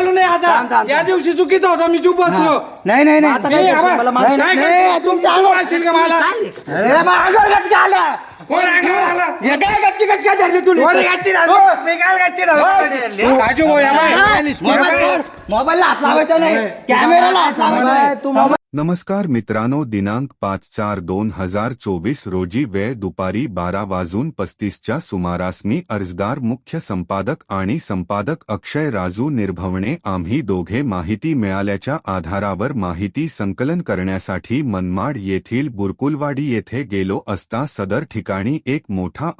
चालू नाही थांब, आता थांब, त्या थांब. दिवशी चुकीचा होता मी चुप बसलो नाही नाही नाही आता काय आवा- करशील? मला माहिती- काय नाही, करशील? नाही, तू- तुमच्या तू अंगावर- मारशील का मला अरे आलं. कोण अंगावर आला? हे काय गच्ची गच्ची काय धरली तुला कोण? गच्ची? हो. मी काय गच्ची? हो. राजू भाऊ, या बाई. मोबाईल मोबाईलला हात लावायचा नाही कॅमेराला हात लावायचा नाही. तू मोबाईल नमस्कार मित्रांनो दिनांक पाच चार दोन हजार चोवीस रोजी वेळ दुपारी बारा वाजून पस्तीसच्या सुमारास मी अर्जदार मुख्य संपादक आणि संपादक अक्षय राजू निर्भवणे आम्ही दोघे माहिती मिळाल्याच्या आधारावर माहिती संकलन करण्यासाठी मनमाड येथील बुरकुलवाडी येथे गेलो असता सदर ठिकाणी एक मोठा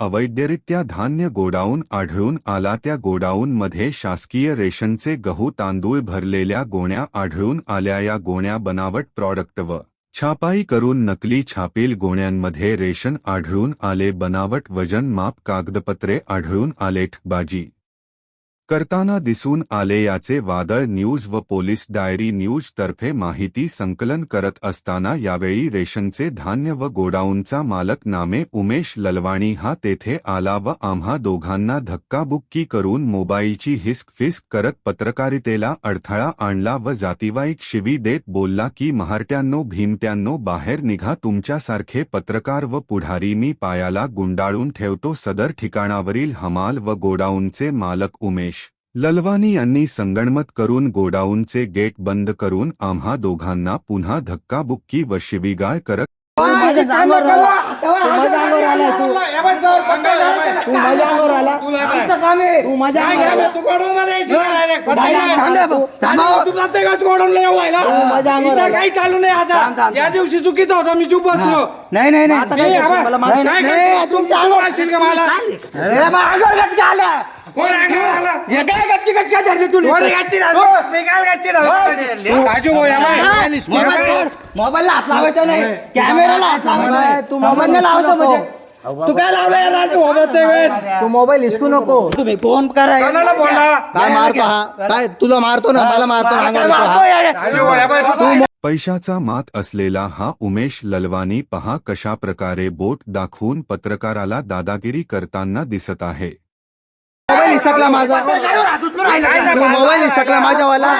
त्या धान्य गोडाऊन आढळून आला. त्या गोडाऊनमध्ये शासकीय रेशनचे गहू तांदूळ भरलेल्या गोण्या आढळून आल्या. या गोण्या बनावट प्रॉडक्ट व छापाई करून नकली छापील गोण्यांमध्ये रेशन आढळून आले. बनावट वजन माप कागदपत्रे आढळून आले. ठबाजी करताना दिसून आले याचे वादळ न्यूज व पोलीस डायरी न्यूज तर्फे माहिती संकलन करत असताना यावेळी रेशनचे धान्य व गोडाऊनचा मालक नामे उमेश ललवाणी हा तेथे आला व आम्हा दोघांना धक्काबुक्की करून मोबाईलची हिस्कफिस्क करत पत्रकारितेला अडथळा आणला व जातीवाईक शिवी देत बोलला की महारट्यांनो भीमट्यांनो बाहेर निघा तुमच्यासारखे पत्रकार व पुढारी मी पायाला गुंडाळून ठेवतो सदर ठिकाणावरील हमाल व गोडाऊनचे मालक उमेश. ललवानी यांनी संगणमत करून गोडाऊनचे गेट बंद करून आम्हा दोघांना पुन्हा धक्काबुक्की व शिवीगाळ करत. काही चालू नाही आता. त्या. दिवशी चुकीचा होता मी चुप बसलो. नाही नाही तुमच्या अंगावर- मारशील का मला? कोण अंगावर आला? हे काय गच्ची गच्ची काय धरली तुला? कोण इथं? गच्ची राहिली? हो. मी काय गच्ची राहिली? राजू भाऊ, या बाई. मोबाईल मोबाईलला हात लावायचा नाही. कॅमेराला हात लावायचा नाही. तू लावायचा. म्हणजे. तू काय लावलं या राजू वेळेस? तू मोबाईल हिसकू नको. तुम्ही फोन करा? काय मारतो हा? काय? तुला मारतो ना? मला मारतो हा. पैशाचा मात असलेला हा उमेश ललवानी पहा कशा प्रकारे बोट दाखवून पत्रकाराला दादागिरी करताना दिसत आहे. मोबाईल हिसकला माझा. मोबाईल हिसकला माझ्यावाला.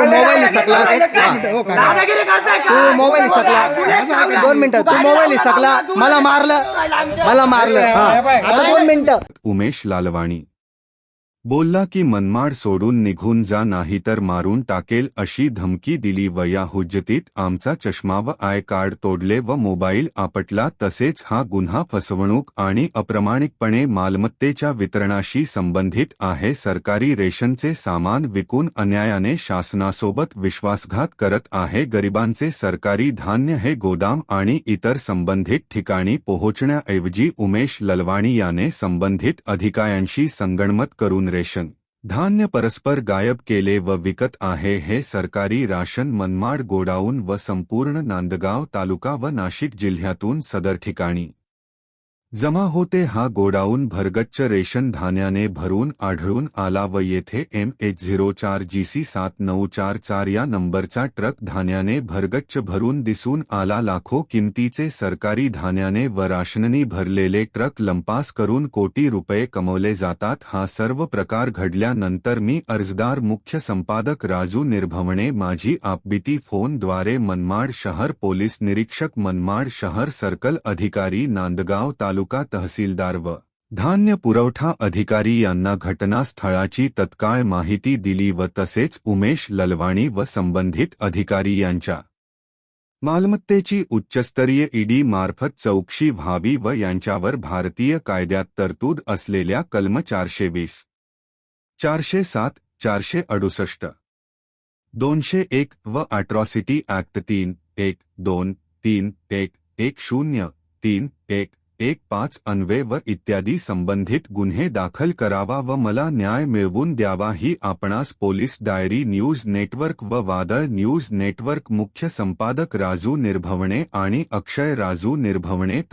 मोबाईल हिसकलास दादागिरी करताय का? तू मोबाईल हिसकला. दोन मिनिटं. तू मोबाईल हिसकला. मला मारलं. मला मारलं. आता दोन मिनिटं. उमेश लालवाणी. बोलला की मनमाड सोडून निघून जा नाहीतर मारून टाकेल अशी धमकी दिली व या हुज्जतीत आमचा चष्मा व आय कार्ड तोडले व मोबाईल आपटला तसेच हा गुन्हा फसवणूक आणि अप्रमाणिकपणे मालमत्तेच्या वितरणाशी संबंधित आहे सरकारी रेशनचे सामान विकून अन्यायाने शासनासोबत विश्वासघात करत आहे गरिबांचे सरकारी धान्य हे गोदाम आणि इतर संबंधित ठिकाणी पोहोचण्याऐवजी उमेश ललवाणी याने संबंधित अधिकाऱ्यांशी संगणमत करून रेशन धान्य परस्पर गायब केले व विकत आहे हे सरकारी राशन मनमाड गोडाऊन व संपूर्ण नांदगाव तालुका व नाशिक जिल्ह्यातून सदर ठिकाणी. जमा होते हा गोडाऊन भरगच्च रेशन धान्याने भरून आढळून आला व येथे एम एच झिरो चार जीसी सात नऊ चार चार या नंबरचा ट्रक धान्याने भरगच्च भरून दिसून आला. लाखो किमतीचे सरकारी धान्याने व राशननी भरलेले ट्रक लंपास करून कोटी रुपये कमवले जातात. हा सर्व प्रकार घडल्यानंतर मी अर्जदार मुख्य संपादक राजू निर्भवणे माझी आपबीती फोनद्वारे मनमाड शहर पोलीस निरीक्षक मनमाड शहर सर्कल अधिकारी नांदगाव तालुका तहसीलदार व धान्य पुरवठा अधिकारी यांना घटनास्थळाची तत्काळ माहिती दिली व तसेच उमेश ललवाणी व संबंधित अधिकारी यांच्या मालमत्तेची उच्चस्तरीय ईडी मार्फत चौकशी व्हावी व यांच्यावर भारतीय कायद्यात तरतूद असलेल्या कलम चारशे वीस चारशे सात चारशे अडुसष्ट दोनशे एक व अॅट्रॉसिटी ऍक्ट तीन एक दोन तीन एक एक शून्य तीन एक एक पाच अन्वे व इत्यादी संबंधित गुन्हे दाखल करावा व मला न्याय मिळवून द्यावा ही आपणास पोलीस डायरी न्यूज नेटवर्क व वादळ न्यूज नेटवर्क मुख्य संपादक राजू निर्भवणे आणि अक्षय राजू निर्भवणे